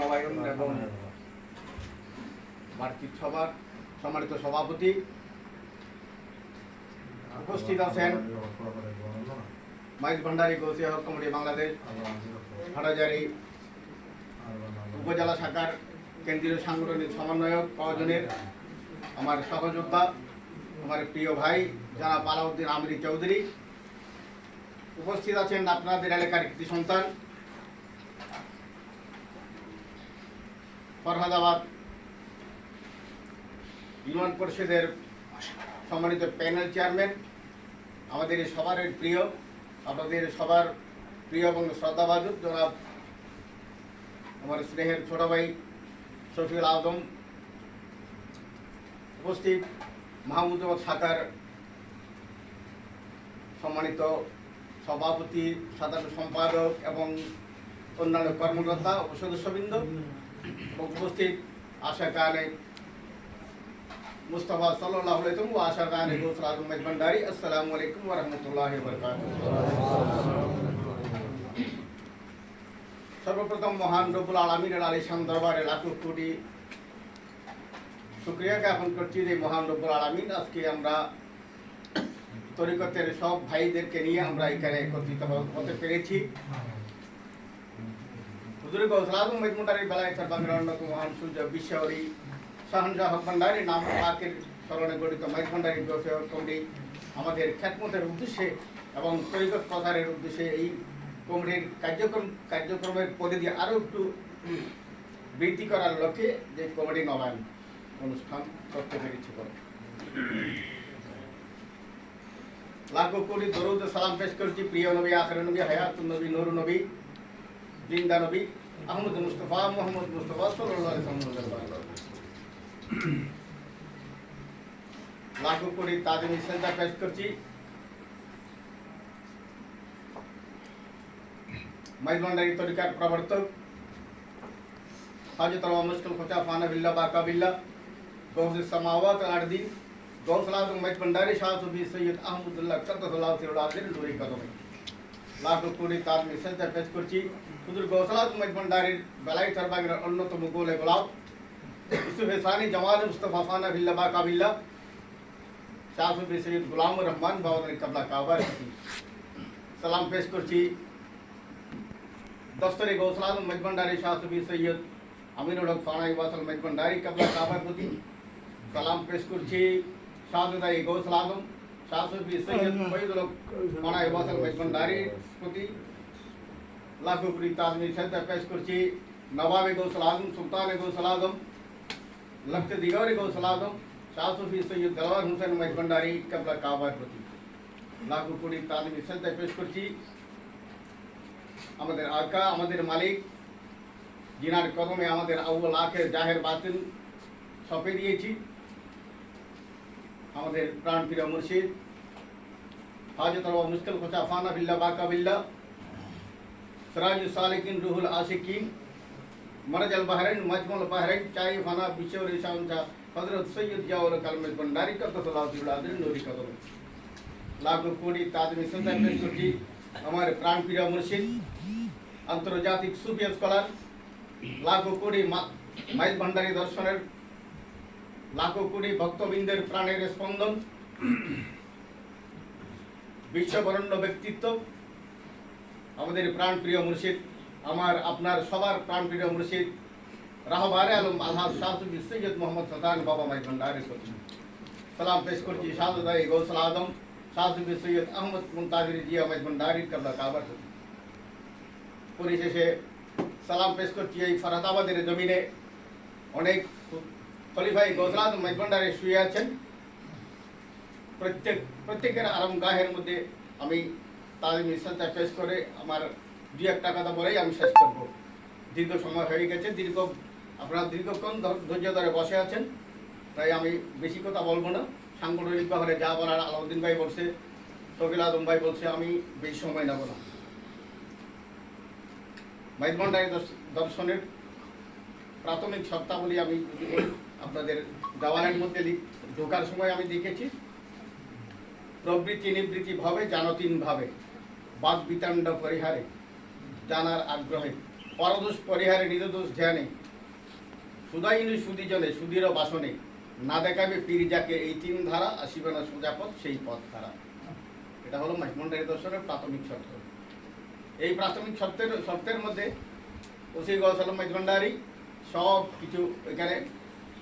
নবায়ন এবং বার্ষিক সভার সম্মানিত সভাপতি উপস্থিত আছেন মাইজ ভান্ডারী গৌসিয়া হক কমিটি বাংলাদেশ উপজেলা শাখার কেন্দ্রীয় সাংগঠনিক সমন্বয়ক কজনের আমার সহযোদ্ধা আমার প্রিয় ভাই যারা পালাউদ্দিন আমরি চৌধুরী। উপস্থিত আছেন আপনাদের এলাকার কৃতি সন্তান ফরহাদাবাদ ইউনিয়ন পরিষদের সম্মানিত প্যানেল চেয়ারম্যান, আমাদের এই সবার প্রিয়, আপনাদের সবার প্রিয় এবং শ্রদ্ধাভাজন জনাব আমার স্নেহের ছোট ভাই শফিউল আজম উপস্থিত মাহমুদুল শাখার সম্মানিত সভাপতি, সাধারণ সম্পাদক এবং অন্যান্য কর্মকর্তা ও সদস্যবৃন্দ। এবং উপস্থিত আশা কানে মুস্তফা ওয়া আশা আসসালামু আলাইকুম ওয়া রাহমাতুল্লাহি ওয়া সর্বপ্রথম মহান রব্বুল আলমিনের দরবারে লাখো কোটি শুক্রিয়া জ্ঞাপন করছি যে মহান রব্বুল আলমিন, আজকে আমরা তরিকতের সব ভাইদেরকে নিয়ে আমরা এখানে একত্রিত হতে পেরেছি। গৌসলাদম মেজমুন্ডারির বেলায় সর্বাঙ্গের অন্যতম মহান সূর্য বিশ্বরী শাহনজাহ ভণ্ডারী নাম পাকের স্মরণে গঠিত মাইক ভণ্ডারী কমিটি আমাদের খ্যাতমতের উদ্দেশ্যে এবং তরিকত প্রচারের উদ্দেশ্যে এই কমিটির কার্যক্রম কার্যক্রমের পরিধি আরও একটু বৃদ্ধি করার লক্ষ্যে যে কমিটি নবায়ন অনুষ্ঠান করতে পেরেছি বলে লাখো কোটি দরুদ সালাম পেশ করছি প্রিয় নবী আখর নবী হায়াতুন নবী নুর নবী জিন্দা নবী আহমদ মুস্তফা, মোহাম্মদ মুস্তফা সাল্লাল্লাহু আলাইহি ওয়াসাল্লাম লাখো কোটি তাদের সেজদা পেশ করছি। মাইজমান্ডারি তরিকার প্রবর্তক হাজত রওয়া মুশকিল খোঁচা, ফানা বিল্লা বাকা বিল্লা গৌস সামাওয়াত আরদিন গৌসলাদ মাইজ ভন্ডারি শাহ সুবি সৈয়দ আহমদুল্লাহ কদ্দাসাল্লাহ তিরুলাদের নুরি কদমে। লাখ কোটি তার মিসেজটা পেশ করছি। হুজুর গৌসলাদ মাইজ ভন্ডারির বেলাই সর্বাঙ্গের অন্যতম গোলে গোলাপ ইসুফ সানি জামাল মুস্তফা ফানা বিল্লা বাকা বিল্লা শাহ সুবি সৈয়দ গুলাম রহমান বাবাদের কাবলা কাবার সালাম পেশ করছি দস্তরে গৌসলাদ মজবন্ডারি শাহ সুবি সৈয়দ আমিনুল হক ফানা ইবাসল মজবন্ডারি কাবলা কাবার প্রতি সালাম পেশ করছি শাহদাই গৌসল আজম শাহ সুবি সৈয়দ ফৈদুল হক ফানা ইবাসল মজবন্ডারি প্রতি লাখো কোটি তাজমি শ্রদ্ধা পেশ করছি নবাবে গৌসল আজম সুলতান গৌসল আজম লক্ত দিগরে গৌসল আজম শাহ সুবি সৈয়দ দলওয়ার হুসেন মজবন্ডারি কাবলা কাবার প্রতি লাখো কোটি তাজমি শ্রদ্ধা পেশ করছি আমাদের আকা আমাদের মালিক জিনার কদমে আমাদের আউ্বল আখের জাহের বাতিল সপে দিয়েছি আমাদের প্রাণ প্রিয় মুর্শিদ হাজত মুস্কিল খোঁচা ফানা বিল্লা বাকা বিল্লা সিরাজুল সালিকিন রুহুল আশিকিন মরজল বাহরাইন মজমুল বাহরাইন চাই ফানা বিশ্বর ইসান শাহ হজরত সৈয়দ জিয়াউল কালমেজ ভন্ডারি কদ্দসুল্লাহ তিরুলাদের নুরি কদমে লাখো কোটি তাজমি সুন্দর পেশ আমার প্রাণ প্রিয় মুর্শিদ আন্তর্জাতিক সুফিয়া স্কলার লাখো কোটি মাইল ভান্ডারী দর্শনের লাখো কোটি ভক্তবৃন্দের প্রাণের স্পন্দন বিশ্ববরণ্য ব্যক্তিত্ব আমাদের প্রাণ প্রিয় মুর্শিদ, আমার, আপনার সবার প্রাণ প্রিয় মুর্শিদ, রাহবারে আলম আলহাজ শাহসুদ্দিন সৈয়দ মোহাম্মদ সদান বাবা মাই ভান্ডারের প্রতি সালাম পেশ করছি শাহদাই গৌসল আদম শাহসুদ্দিন সৈয়দ আহমদ মুমতাজির জিয়া মাই ভান্ডারির কাবলা কাবার পরিশেষে সালাম পেশ করছি এই ফরাদাবাদের জমিনে। অনেক খলিফাই গৌসলাদ মেজবন্ডারে শুয়ে আছেন। প্রত্যেক, প্রত্যেকের আরাম গাহের মধ্যে আমি তালিম ইসলামটা পেশ করে আমার দু একটা কথা বলেই আমি শেষ করব। দীর্ঘ সময় হয়ে গেছে, দীর্ঘ, আপনারা দীর্ঘক্ষণ ধৈর্য ধরে বসে আছেন। তাই আমি বেশি কথা বলব না। সাংগঠনিক ব্যাপারে যা বলার আলাউদ্দিন ভাই বলছে শকিল আদম ভাই বলছে, আমি বেশি সময় নেব না। মাইজমন্ডারি দর্শনের প্রাথমিক শর্তাবলী আমি আপনাদের দেওয়ালের মধ্যে ঢোকার সময় আমি দেখেছি প্রবৃত্তি নিবৃত্তি ভাবে জানতীন ভাবে। বাদ বিতাণ্ড পরিহারে, জানার আগ্রহে। পরদোষ পরিহারে, নিরদোষ ধ্যানে। সুদাইনি সুদিজনে সুদীর বাসনে। না দেখাবে পীর যাকে এই তিন ধারা, আসিবে না সোজা পথ, সেই পথ ধারা। এটা হলো মাইকমন্ডারি দর্শনের প্রাথমিক শর্ত। এই প্রাথমিক শর্তের শর্তের মধ্যে ওসি গৌসালম মাইজমন্ডারি সব কিছু এখানে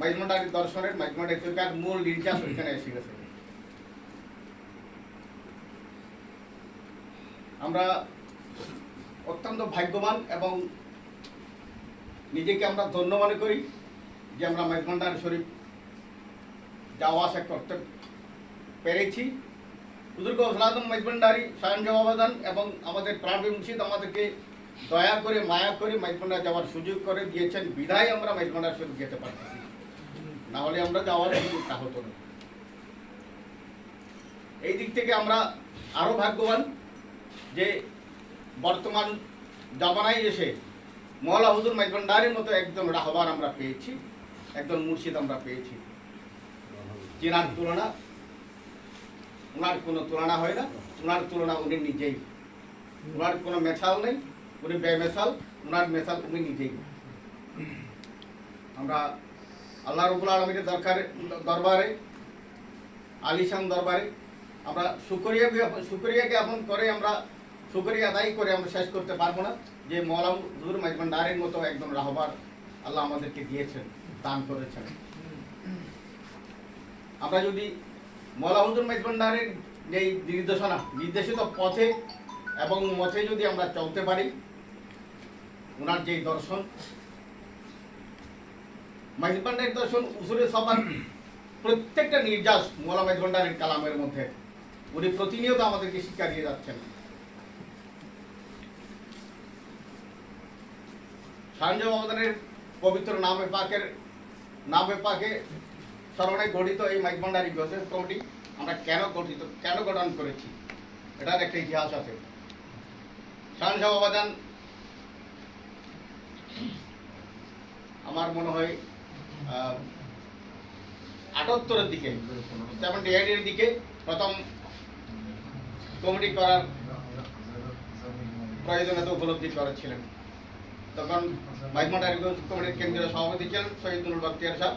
মাইজমন্ডারি দর্শনের তরিকার মূল নির্যাস ওইখানে এসে গেছে। আমরা অত্যন্ত ভাগ্যবান এবং নিজেকে আমরা ধন্য মনে করি যে আমরা মেঘমন্ডার শরীফ যাওয়া আসা করতে পেরেছি। হুজুর গৌসলাদম মেজবান্ডারি স্বয়ং জবাবাদান এবং আমাদের প্রাণবী মুর্শিদ আমাদেরকে দয়া করে, মায়া করে মেজবান্ডার যাওয়ার সুযোগ করে দিয়েছেন। বিধায় আমরা মেজবান্ডার শরীফ যেতে পারতেছি না। হলে আমরা যাওয়ার সুযোগটা হতো না। এই দিক থেকে আমরা আরও ভাগ্যবান। যে বর্তমান জামানায় এসে মহলা হুজুর মাইজবান্ডারের মতো একজন রাহবার আমরা পেয়েছি একজন মুর্শিদ আমরা পেয়েছি। চেনার তুলনা ওনার কোনো তুলনা হয় না ওনার তুলনা উনি নিজেই। ওনার কোনো মেশাল নেই, উনি বেমেশাল ওনার মেশাল উনি নিজেই। আমরা আল্লাহ রবুল আলমীর দরকারে, দরবারে, আলিশান দরবারে আমরা শুকরিয়া শুকরিয়া জ্ঞাপন করে আমরা শুকরিয়া আদায় করে আমরা শেষ করতে পারব না। যে মৌলাম হুজুর মাইজবান্ডারের মতো একজন রাহবার আল্লাহ আমাদেরকে দিয়েছেন, দান করেছেন। আমরা যদি মৌলা হুজুর যেই নির্দেশনা, নির্দেশিত পথে এবং মথে যদি আমরা চলতে পারি ওনার যেই দর্শন মেজবান্ডারের দর্শন উসুরে সবার প্রত্যেকটা নির্যাস মৌলা মেজবান্ডারের কালামের মধ্যে। উনি প্রতিনিয়ত আমাদেরকে শিক্ষা দিয়ে যাচ্ছেন। সারঞ্জ মহাদানের পবিত্র নামে পাকের নামে পাকে স্মরণে গঠিত এই মাইকমান্ডারি গজের কমিটি আমরা কেন গঠিত কেন গঠন করেছি? এটার একটা ইতিহাস আছে। সারঞ্জ অবদান আমার মনে হয় আটাত্তরের দিকে সেভেন্টি এইটের দিকে প্রথম কমিটি করার প্রয়োজনীয়তা উপলব্ধি করেছিলেন। তখন মাইকমাটা কমিটির কেন্দ্রীয় সভাপতি ছিলেন শহীদুল বক্তিয়ার সাহেব।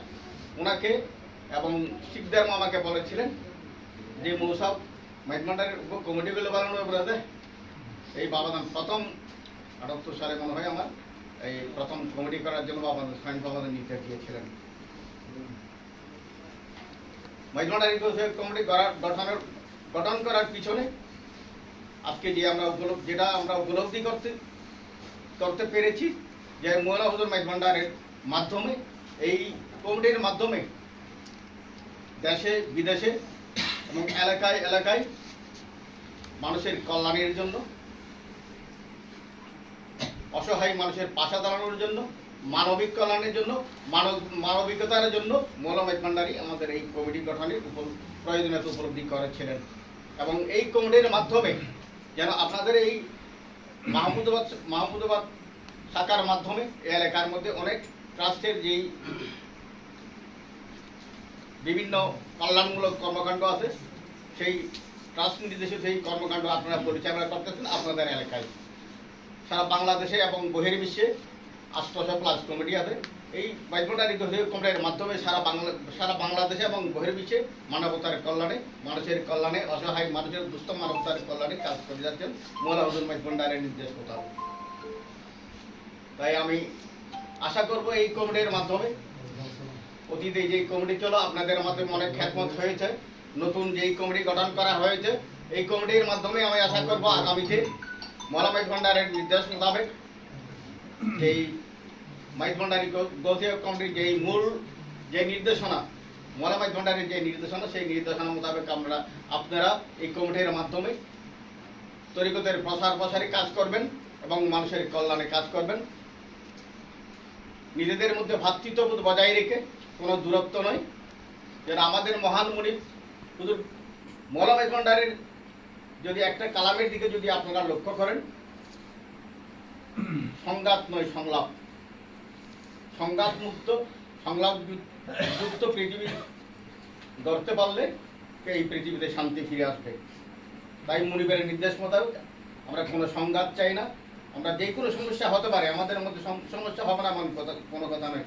ওনাকে এবং শিখদার মামাকে বলেছিলেন যে মৌসব মৌসাব মাইকমাটার কমিটিগুলো বানানো বলে এই বাবাদান প্রথম আটাত্তর সালে মনে হয় আমার, এই প্রথম কমিটি করার জন্য বাবাদান স্বয়ং বাবাদান নির্দেশ দিয়েছিলেন মাইজমাটারি কমিটি করার গঠনের, গঠন করার পিছনে আজকে যে আমরা উপলব্ধি যেটা আমরা উপলব্ধি করতে করতে পেরেছি যে মহিলা হুজুর মাইজ ভান্ডারের মাধ্যমে, এই কমিটির মাধ্যমে দেশে, বিদেশে এবং এলাকায় এলাকায় মানুষের কল্যাণের জন্য, অসহায় মানুষের পাশা দাঁড়ানোর জন্য, মানবিক কল্যাণের জন্য, মানব মানবিকতার জন্য মৌলা মাইজ ভান্ডারি আমাদের এই কমিটি গঠনের প্রয়োজনীয়তা উপলব্ধি করেছিলেন। এবং এই কমিটির মাধ্যমে যেন আপনাদের এই মাহমুদাবাদ মাহমুদাবাদ শাখার মাধ্যমে এলাকার মধ্যে অনেক ট্রাস্টের যেই বিভিন্ন কল্যাণমূলক কর্মকাণ্ড আছে, সেই ট্রাস্ট নির্দেশিত সেই কর্মকাণ্ড আপনারা পরিচালনা করতেছেন আপনাদের এলাকায়। সারা বাংলাদেশে এবং বহির্বিশ্বে আষ্টশো প্লাস কমিটি আছে। এই বাইকোটারি কমিটির মাধ্যমে সারা বাংলা সারা বাংলাদেশে এবং বহির্বিশ্বে মানবতার কল্যাণে, মানুষের কল্যাণে, অসহায় মানুষের দুস্থ মানবতার কল্যাণে কাজ করে যাচ্ছেন মোলা হুজুর মাইকন্ডারের নির্দেশ মোতাবেক। তাই আমি আশা করব এই কমিটির মাধ্যমে অতীতে যে কমিটি চলো আপনাদের মাধ্যমে অনেক খ্যাতমত হয়েছে। নতুন যেই কমিটি গঠন করা হয়েছে, এই কমিটির মাধ্যমে আমি আশা করব আগামীতে মলামাইক ভান্ডারের নির্দেশ মোতাবেক যেই মাইক ভান্ডারি গৌথীয় কমিটির যেই মূল যে নির্দেশনা মলামাইক ভান্ডারের যে নির্দেশনা, সেই নির্দেশনা মোতাবেক আমরা আপনারা এই কমিটির মাধ্যমে তরিকতের প্রসার প্রসারে কাজ করবেন এবং মানুষের কল্যাণে কাজ করবেন। নিজেদের মধ্যে ভ্রাতৃত্ববোধ বজায় রেখে কোনো দূরত্ব নয়। যেন আমাদের মহান মনিব শুধু মৌলামাই ভান্ডারের যদি একটা কালামের দিকে যদি আপনারা লক্ষ্য করেন, সংঘাত নয়, সংলাপ। সংঘাত মুক্ত সংলাপ যু- যুক্ত পৃথিবী ধরতে পারলে এই পৃথিবীতে শান্তি ফিরে আসবে? তাই মনিবের নির্দেশ মোতাবেক আমরা কোনো সংঘাত চাই না। আমরা যে কোনো সমস্যা হতে পারে, আমাদের মধ্যে সমস্যা হবে না এমন কথা, কোনো কথা নয়।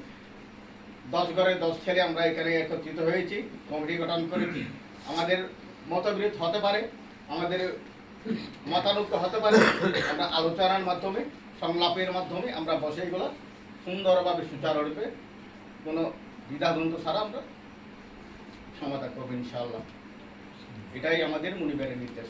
দশ ঘরে দশ ছেলে আমরা এখানে একত্রিত হয়েছি, কমিটি গঠন করেছি। আমাদের মতবিরোধ হতে পারে, আমাদের মতানৈক্য হতে পারে। আমরা আলোচনার মাধ্যমে, সংলাপের মাধ্যমে আমরা বসে এগুলো সুন্দরভাবে সুচারুরূপে কোনো দ্বিধাদ্বন্দ্ব ছাড়া আমরা সমাধান করব ইনশাআল্লাহ। এটাই আমাদের মনিবের নির্দেশ।